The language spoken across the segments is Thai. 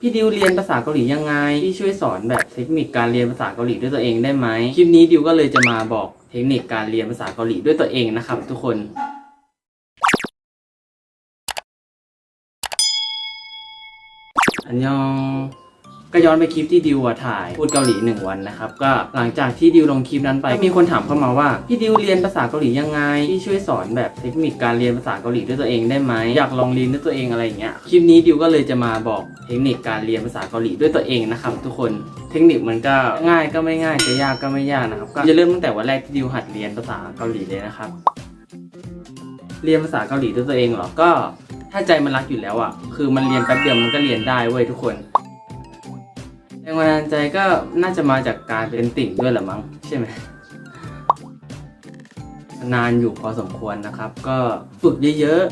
พี่ดิวเรียนภาษาเกาหลียังไง พี่ช่วยสอนแบบเทคนิคการเรียนภาษาเกาหลีด้วยตัวเองได้ไหมคลิปนี้ดิวก็เลยจะมาบอกเทคนิคการเรียนภาษาเกาหลีด้วยตัวเองนะครับทุกคน อันยอง ก็ย้อนไปคลิปที่ดิวอะถ่ายพูดเกาหลีหนึ่งวันนะครับ ก็หลังจากที่ดิวลงคลิปนั้นไปมีคนถามเข้ามาว่าพี่ดิวเรียนภาษาเกาหลียังไงพี่ช่วยสอนแบบเทคนิคการเรียนภาษาเกาหลีด้วยตัวเองได้ไหมอยากลองเรียนด้วยตัวเองอะไรอย่างเงี้ยคลิปนี้ดิวก็เลยจะมาบอกเทคนิคการเรียนภาษาเกาหลีด้วยตัวเองนะครับทุกคนเทคนิคมันก็ง่ายก็ไม่ง่ายจะยากก็ไม่ยากนะครับก็จะเริ่มตั้งแต่วันแรกที่ดิวหัดเรียนภาษาเกาหลีเลยนะครับเรียนภาษาเกาหลีด้วยตัวเองเหรอก็ถ้าใจมันรักอยู่แล้วอะคือมันเรียนแป๊บเดียวมันก็เรียนได้เว้ยทุกคน แรงบันดาลใจก็น่าจะมาจากการเป็นติ่งด้วยแหละมั้งใช่ไหมนานอยู่พอสมควรนะครับ ก็ฝึกเยอะ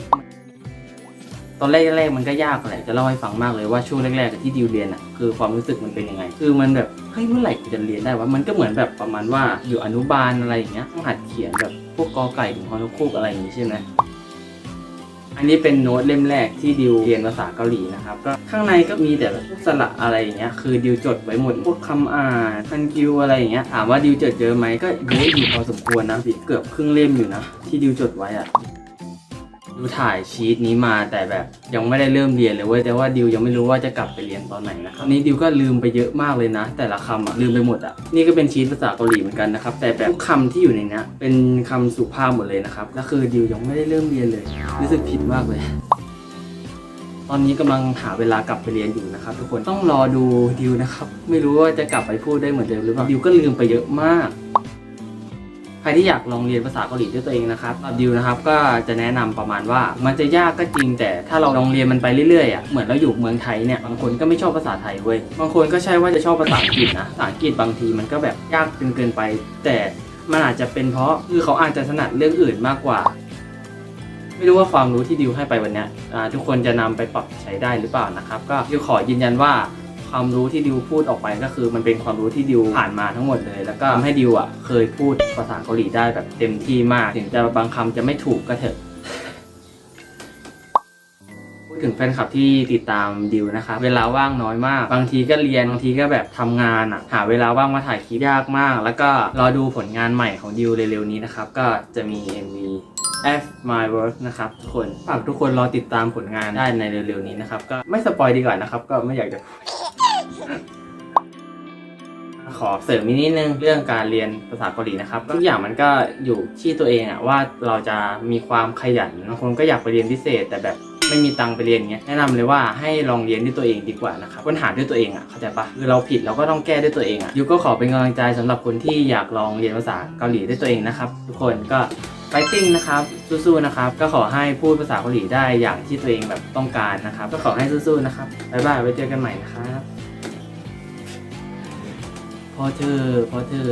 ๆ ตอนแรกๆมันก็ยากแหละจะเล่าให้ฟังมากเลยว่าช่วงแรกๆที่ดิวเรียนอะคือความรู้สึกมันเป็นยังไง คือมันแบบเฮ้ยเมื่อไหร่กูจะเรียนได้วะมันก็เหมือนแบบประมาณว่าอยู่อนุบาลอะไรอย่างเงี้ยต้องหัดเขียนแบบพวกกอไก่ถึงฮอนกคูกอะไรอย่างงี้ใช่ไหม อันนี้เป็นโน้ตเล่มแรกที่ดิวเรียนภาษาเกาหลีนะครับก็ข้างในก็มีแต่พวกสระอะไรอย่างเงี้ยคือดิวจดไว้หมดพวกคำอ่านคันคิวอะไรอย่างเงี้ยถามว่าดิวจดเยอะไหมก็เยอะอยู่พอสมควรนะเกือบครึ่งเล่มอยู่นะที่ดิวจดไว้อะ ดิวถ่ายชีตนี้มาแต่แบบยังไม่ได้เริ่มเรียนเลยเว้ยแต่ว่าดิวยังไม่รู้ว่าจะกลับไปเรียนตอนไหนนะครับตอนนี้ดิวก็ลืมไปเยอะมากเลยนะ แต่ละคำอะลืมไปหมดอะนี่ก็เป็นชีตภาษาเกาหลีเหมือนกันนะครับแต่แบบทุกคำที่อยู่ในนี้เป็นคำสุภาพหมดเลยนะครับแล้วคือดิวยังไม่ได้เริ่มเรียนเลย รู้สึกผิดมากเลยตอนนี้กำลังหาเวลากลับไปเรียนอยู่นะครับทุกคนต้องรอดูดิวนะครับ ไม่รู้ว่าจะกลับไปพูดได้เหมือนเดิมหรือเปล่าดิวก็ลืมไปเยอะมาก ใครที่อยากลองเรียนภาษาเกาหลีด้วยตัวเองนะครับดิวนะครับก็จะแนะนำประมาณว่า มันจะยากก็จริง แต่ถ้าเราลองเรียนมันไปเรื่อยๆอะเหมือนเราอยู่เมืองไทยเนี่ยบางคนก็ไม่ชอบภาษาไทยเว้ยบางคนก็ใช่ว่าจะชอบภาษาอังกฤษนะภาษาอังกฤษบางทีมันก็แบบยากเกินไป แต่มันอาจจะเป็นเพราะคือเขาอาจจะถนัดเรื่องอื่นมากกว่า ไม่รู้ว่าความรู้ที่ดิวให้ไปวันเนี้ยทุกคนจะนำไปปรับใช้ได้หรือเปล่านะครับ ก็ดิวขอยืนยันว่า ความรู้ที่ดิวพูดออกไปก็คือ มันเป็นความรู้ที่ดิวผ่านมาทั้งหมดเลย แล้วก็ทำให้ดิวอะเคยพูดภาษาเกาหลีได้แบบเต็มที่มาก ถึงจะบางคำจะไม่ถูกก็เถอะ พูดถึงแฟนคลับที่ติดตามดิวนะครับเวลาว่างน้อยมาก บางทีก็เรียน บางทีก็แบบทำงานอะ หาเวลาว่างมาถ่ายคลิปยากมาก แล้วก็รอดูผลงานใหม่ของดิวเร็วๆนี้นะครับ ก็จะมี MV F My Work นะครับทุกคน ฝากทุกคนรอติดตามผลงานได้ในเร็วๆนี้นะครับ ก็ไม่สปอยดีกว่านะครับ ก็ไม่อยากจะ ขอเสริมอีกนิดนึงเรื่องการเรียนภาษาเกาหลีนะครับทุกอย่างมันก็อยู่ที่ตัวเองอะว่าเราจะมีความขยันบางคนก็อยากไปเรียนพิเศษ แต่แบบไม่มีตังไปเรียนเงี้ยแนะนำเลยว่าให้ลองเรียนด้วยตัวเองดีกว่านะครับค้นหาด้วยตัวเองอะเข้าใจปะคือเราผิดเราก็ต้องแก้ด้วยตัวเองอะยูก็ขอเป็นกำลังใจสำหรับคนที่อยากลองเรียนภาษาเกาหลีด้วยตัวเองนะครับ ทุกคนก็ไฟติ้งนะครับสู้ๆนะครับ ก็ขอให้พูดภาษาเกาหลีได้อย่างที่ตัวเองแบบต้องการนะครับ ก็ขอให้สู้ๆนะครับบ๊ายบายไว้เจอกันใหม่นะครับ พอเธอพอเธอ